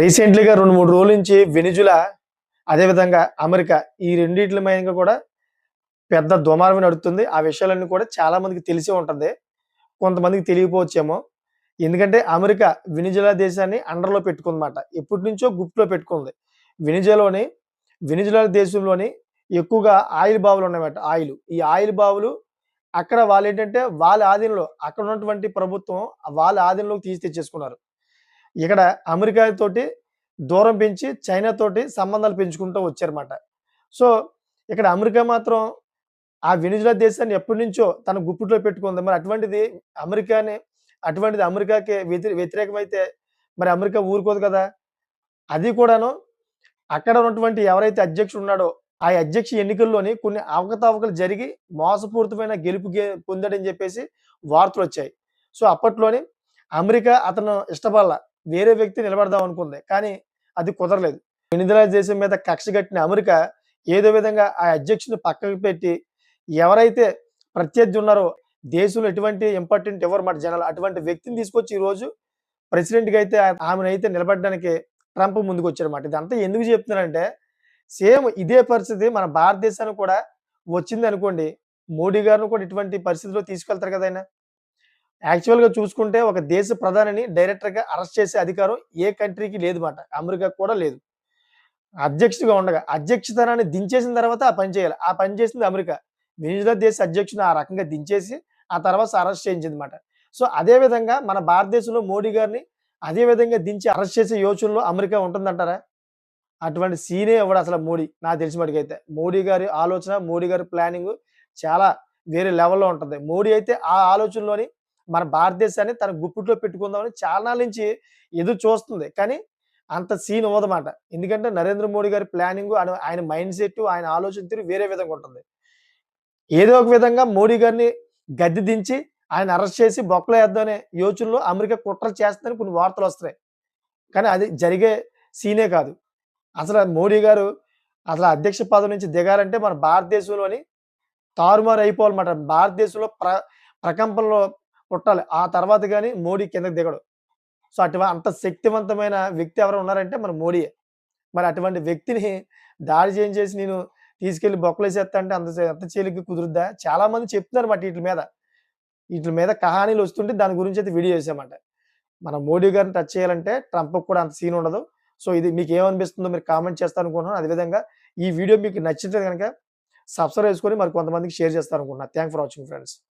రీసెంట్లీగా రెండు మూడు రోజుల నుంచి వెనిజులా అదేవిధంగా అమెరికా ఈ రెండింటి మీద కూడా పెద్ద దుమారం నడుతుంది ఆ విషయాలన్నీ కూడా చాలామందికి తెలిసి ఉంటుంది. కొంతమందికి తెలియకపోవచ్చేమో. ఎందుకంటే అమెరికా వెనిజులా దేశాన్ని అండర్లో పెట్టుకుందన్నమాట. ఎప్పటి నుంచో గుప్ట్లో పెట్టుకుంది. వెనిజులాలోని వెనిజులా దేశంలోని ఎక్కువగా ఆయిల్ బావులు ఉన్నాయన్నమాట. ఆయిల్. ఈ ఆయిల్ బావులు అక్కడ వాళ్ళు ఏంటంటే వాళ్ళ ఆధీనంలో అక్కడ ఉన్నటువంటి ప్రభుత్వం వాళ్ళ ఆధీనంలోకి తీసి తెచ్చేసుకున్నారు. ఇక్కడ అమెరికా తోటి దూరం పెంచి చైనాతోటి సంబంధాలు పెంచుకుంటూ వచ్చారన్నమాట. సో ఇక్కడ అమెరికా మాత్రం ఆ వెనిజులా దేశాన్ని ఎప్పటి నుంచో తన గుప్పిట్లో పెట్టుకుంది. మరి అటువంటిది అమెరికాని అటువంటిది అమెరికాకి వ్యతిరే వ్యతిరేకమైతే మరి అమెరికా ఊరుకోదు కదా? అది కూడాను అక్కడ ఉన్నటువంటి ఎవరైతే అధ్యక్షుడు ఉన్నాడో ఆ అధ్యక్ష ఎన్నికల్లోని కొన్ని అవకతవకలు జరిగి మోసపూరితమైన గెలుపు పొందాడని చెప్పేసి వార్తలు వచ్చాయి. సో అప్పట్లోని అమెరికా అతను ఇష్టపడాల. వేరే వ్యక్తి నిలబడదాం అనుకుంది. కానీ అది కుదరలేదు. వెనిజులా దేశం మీద కక్ష కట్టిన అమెరికా ఏదో విధంగా ఆ అధ్యక్షుని పక్కకు పెట్టి ఎవరైతే ప్రత్యర్థి ఉన్నారో దేశంలో ఎటువంటి ఇంపార్టెంట్ ఎవరు మాట జనాలు అటువంటి వ్యక్తిని తీసుకొచ్చి ఈ రోజు ప్రెసిడెంట్గా అయితే ఆమెనైతే నిలబడడానికి ట్రంప్ ముందుకు వచ్చారన్నమాట ఇదంతా ఎందుకు చెప్తున్నానంటే సేమ్ ఇదే పరిస్థితి మన భారతదేశానికి కూడా వచ్చింది అనుకోండి మోడీ గారిని కూడా ఇటువంటి పరిస్థితిలో తీసుకెళ్తారు కదా ఆయన? యాక్చువల్గా చూసుకుంటే ఒక దేశ ప్రధానిని డైరెక్టర్గా అరెస్ట్ చేసే అధికారం ఏ కంట్రీకి లేదు మాట అమెరికా కూడా లేదు. అధ్యక్షుడిగా ఉండగా అధ్యక్షతనాన్ని దించేసిన తర్వాత ఆ పని చేయాలి. ఆ పని చేసింది అమెరికా. వెనిజులా దేశ అధ్యక్షుని ఆ రకంగా దించేసి ఆ తర్వాత అరెస్ట్ చేయించింది అనమాట సో అదే విధంగా మన భారతదేశంలో మోడీ గారిని అదే విధంగా దించి అరెస్ట్ చేసే యోచనలో అమెరికా ఉంటుందంటారా? అటువంటి సీనే ఇవ్వడు అసలు మోడీ? నాకు తెలిసిన మటుకైతే మోడీ గారి ఆలోచన మోడీ గారి ప్లానింగ్ చాలా వేరే లెవెల్లో ఉంటుంది. మోడీ అయితే ఆ ఆలోచనలోని మన భారతదేశాన్ని తన గుప్పిట్లో పెట్టుకుందామని చాలా నుంచి ఎదురు చూస్తుంది. కానీ అంత సీన్ ఇవ్వదన్నమాట ఎందుకంటే నరేంద్ర మోడీ గారి ప్లానింగ్ ఆయన మైండ్ సెట్ ఆయన ఆలోచన తీరు వేరే విధంగా ఉంటుంది. ఏదో ఒక విధంగా మోడీ గారిని గద్దె దించి ఆయన అరెస్ట్ చేసి బొక్కలో వేద్దామనే యోచనలో అమెరికా కుట్ర చేస్తుందని కొన్ని వార్తలు వస్తున్నాయి. కానీ అది జరిగే సీనే కాదు. అసలు మోడీ గారు అసలు అధ్యక్ష పదవి నుంచి దిగారంటే మన భారతదేశంలోని తారుమారు అయిపోవాలన్నమాట. భారతదేశంలో ప్ర ప్రకంపనలో పుట్టాలి. ఆ తర్వాత కానీ మోడీ కిందకి దిగడు. సో అటువంటి అంత శక్తివంతమైన వ్యక్తి ఎవరు ఉన్నారంటే మన మోడీయే. మరి అటువంటి వ్యక్తిని దాడి చేయించేసి నేను తీసుకెళ్ళి బొక్కలేసేస్తా అంటే అంత చే- అంత చేలికి కుదురుద్దా? చాలా మంది చెప్తున్నారు మాట వీటి మీద. వీటి మీద కహానీలు వస్తుంటే దాని గురించి అయితే వీడియో చేసామంట మన మోడీ గారిని టచ్ చేయాలంటే ట్రంప్ కూడా అంత సీన్ ఉండదు. సో ఇది మీకు ఏమనిపిస్తుందో మీరు కామెంట్ చేస్తారు అనుకుంటున్నాను. అదేవిధంగా ఈ వీడియో మీకు నచ్చితే కనుక సబ్స్క్రైబ్ చేసుకొని మరి కొంతమందికి షేర్ చేస్తారు అనుకుంటున్నాను. Thank for watching friends.